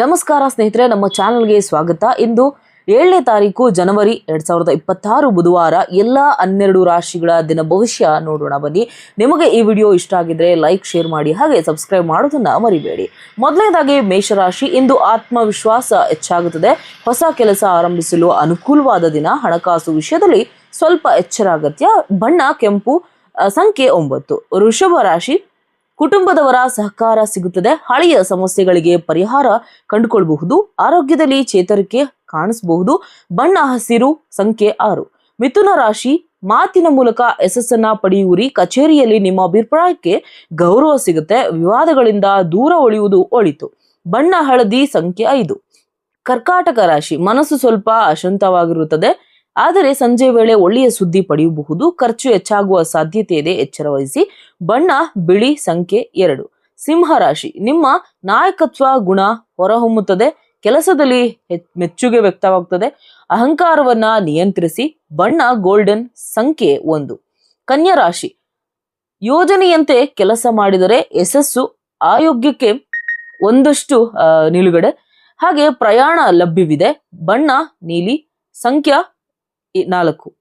ನಮಸ್ಕಾರ ಸ್ನೇಹಿತರೆ, ನಮ್ಮ ಚಾನಲ್ಗೆ ಸ್ವಾಗತ. ಇಂದು ಏಳನೇ ತಾರೀಕು ಜನವರಿ ಎರಡ್ ಸಾವಿರದ ಇಪ್ಪತ್ತಾರು ಬುಧವಾರ. ಎಲ್ಲ ಹನ್ನೆರಡು ರಾಶಿಗಳ ದಿನ ಭವಿಷ್ಯ ನೋಡೋಣ ಬನ್ನಿ. ನಿಮಗೆ ಈ ವಿಡಿಯೋ ಇಷ್ಟ ಆಗಿದ್ರೆ ಲೈಕ್, ಶೇರ್ ಮಾಡಿ, ಹಾಗೆ ಸಬ್ಸ್ಕ್ರೈಬ್ ಮಾಡೋದನ್ನ ಮರಿಬೇಡಿ. ಮೊದಲನೇದಾಗಿ ಮೇಷರಾಶಿ, ಇಂದು ಆತ್ಮವಿಶ್ವಾಸ ಹೆಚ್ಚಾಗುತ್ತದೆ. ಹೊಸ ಕೆಲಸ ಆರಂಭಿಸಲು ಅನುಕೂಲವಾದ ದಿನ. ಹಣಕಾಸು ವಿಷಯದಲ್ಲಿ ಸ್ವಲ್ಪ ಎಚ್ಚರ, ಅಗತ್ಯ. ಬಣ್ಣ, ಕೆಂಪು ಸಂಖ್ಯೆ ಒಂಬತ್ತು. ವೃಷಭ ರಾಶಿ ಕುಟುಂಬದವರ ಸಹಕಾರ ಸಿಗುತ್ತದೆ. ಹಳೆಯ ಸಮಸ್ಯೆಗಳಿಗೆ ಪರಿಹಾರ ಕಂಡುಕೊಳ್ಳಬಹುದು. ಆರೋಗ್ಯದಲ್ಲಿ ಚೇತರಿಕೆ ಕಾಣಿಸಬಹುದು. ಬಣ್ಣ, ಹಸಿರು, ಸಂಖ್ಯೆ ಆರು. ಮಿಥುನ ರಾಶಿ, ಮಾತಿನ ಮೂಲಕ ಯಶಸ್ಸನ್ನ ಪಡೆಯುವರಿ. ಕಚೇರಿಯಲ್ಲಿ ನಿಮ್ಮ ಅಭಿಪ್ರಾಯಕ್ಕೆ ಗೌರವ ಸಿಗುತ್ತೆ. ವಿವಾದಗಳಿಂದ ದೂರ ಉಳಿಯುವುದು ಒಳಿತು. ಬಣ್ಣ, ಹಳದಿ, ಸಂಖ್ಯೆ ಐದು. ಕರ್ಕಾಟಕ ರಾಶಿ, ಮನಸ್ಸು ಸ್ವಲ್ಪ ಅಶಾಂತವಾಗಿರುತ್ತದೆ. ಆದರೆ ಸಂಜೆ ವೇಳೆ ಒಳ್ಳೆಯ ಸುದ್ದಿ ಪಡೆಯಬಹುದು. ಖರ್ಚು ಹೆಚ್ಚಾಗುವ ಸಾಧ್ಯತೆ ಇದೆ ಎಚ್ಚರ ವಹಿಸಿ. ಬಣ್ಣ, ಬಿಳಿ ಸಂಖ್ಯೆ ಎರಡು. ಸಿಂಹ ರಾಶಿ. ನಿಮ್ಮ ನಾಯಕತ್ವ ಗುಣ ಹೊರಹೊಮ್ಮುತ್ತದೆ. ಕೆಲಸದಲ್ಲಿ ಮೆಚ್ಚುಗೆ ವ್ಯಕ್ತವಾಗುತ್ತದೆ. ಅಹಂಕಾರವನ್ನ ನಿಯಂತ್ರಿಸಿ. ಬಣ್ಣ, ಗೋಲ್ಡನ್ ಸಂಖ್ಯೆ ಒಂದು. ಕನ್ಯಾ ರಾಶಿ. ಯೋಜನೆಯಂತೆ ಕೆಲಸ ಮಾಡಿದರೆ ಯಶಸ್ಸು ಆಯೋಗ್ಯಕ್ಕೆ ಒಂದಷ್ಟು ನಿಲುಗಡೆ. ಹಾಗೆ ಪ್ರಯಾಣ ಲಭ್ಯವಿದೆ. ಬಣ್ಣ, ನೀಲಿ ಸಂಖ್ಯಾ ನಾಲ್ಕು.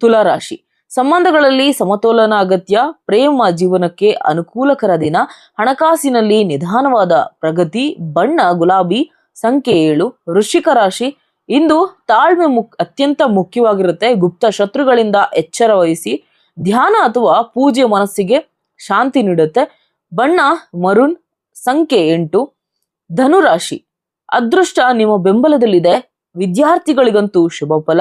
ತುಲಾರಾಶಿ ಸಂಬಂಧಗಳಲ್ಲಿ ಸಮತೋಲನ, ಅಗತ್ಯ, ಪ್ರೇಮ ಜೀವನಕ್ಕೆ ಅನುಕೂಲಕರ ದಿನ. ಹಣಕಾಸಿನಲ್ಲಿ ನಿಧಾನವಾದ ಪ್ರಗತಿ, ಬಣ್ಣ, ಗುಲಾಬಿ, ಸಂಖ್ಯೆ ಏಳು, ವೃಶ್ಚಿಕ ರಾಶಿ. ಇಂದು ತಾಳ್ಮೆ ಮುಕ್ ಅತ್ಯಂತ ಮುಖ್ಯವಾಗಿರುತ್ತೆ. ಗುಪ್ತ ಶತ್ರುಗಳಿಂದ ಎಚ್ಚರ ವಹಿಸಿ, ಧ್ಯಾನ ಅಥವಾ ಪೂಜೆ ಮನಸ್ಸಿಗೆ ಶಾಂತಿ ನೀಡುತ್ತೆ. ಬಣ್ಣ ಮರುಣ್ ಸಂಖ್ಯೆ ಎಂಟು. ಧನುರಾಶಿ. ಅದೃಷ್ಟ ನಿಮ್ಮ ಬೆಂಬಲದಲ್ಲಿದೆ. ವಿದ್ಯಾರ್ಥಿಗಳಿಗಂತೂ ಶುಭ ಫಲ.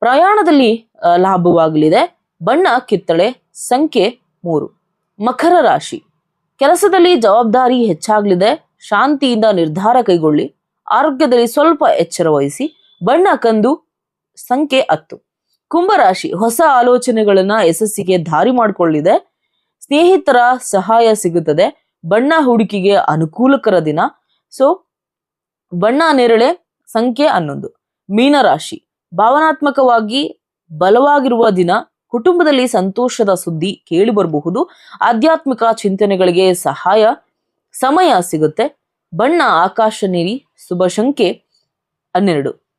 ಪ್ರಯಾಣದಲ್ಲಿ ಲಾಭವಾಗಲಿದೆ. ಬಣ್ಣ, ಕಿತ್ತಳೆ, ಸಂಖ್ಯೆ ಮೂರು. ಮಕರ ರಾಶಿ. ಕೆಲಸದಲ್ಲಿ ಜವಾಬ್ದಾರಿ ಹೆಚ್ಚಾಗಲಿದೆ. ಶಾಂತಿಯಿಂದ ನಿರ್ಧಾರ ಕೈಗೊಳ್ಳಿ. ಆರೋಗ್ಯದಲ್ಲಿ ಸ್ವಲ್ಪ ಎಚ್ಚರ ವಹಿಸಿ. ಬಣ್ಣ, ಕಂದು, ಸಂಖ್ಯೆ ಹತ್ತು. ಕುಂಭರಾಶಿ ಹೊಸ ಆಲೋಚನೆಗಳನ್ನ ಯಶಸ್ಸಿಗೆ ದಾರಿ ಮಾಡಿಕೊಳ್ಳಿದೆ. ಸ್ನೇಹಿತರ ಸಹಾಯ ಸಿಗುತ್ತದೆ. ಬಣ್ಣ ಹೂಡಿಕೆಗೆ ಅನುಕೂಲಕರ ದಿನ. ಸೊ, ಬಣ್ಣ ನೇರಳೆ, ಸಂಖ್ಯೆ ಹನ್ನೊಂದು. ಮೀನರಾಶಿ. ಭಾವನಾತ್ಮಕವಾಗಿ ಬಲವಾಗಿರುವ ದಿನ ಕುಟುಂಬದಲ್ಲಿ ಸಂತೋಷದ ಸುದ್ದಿ ಕೇಳಿ ಬರಬಹುದು. ಆಧ್ಯಾತ್ಮಿಕ ಚಿಂತನೆಗಳಿಗೆ ಸಹಾಯ, ಸಮಯ ಸಿಗುತ್ತೆ. ಬಣ್ಣ ಆಕಾಶ ನೀರಿ ಶುಭ ಸಂಖ್ಯೆ ಹನ್ನೆರಡು.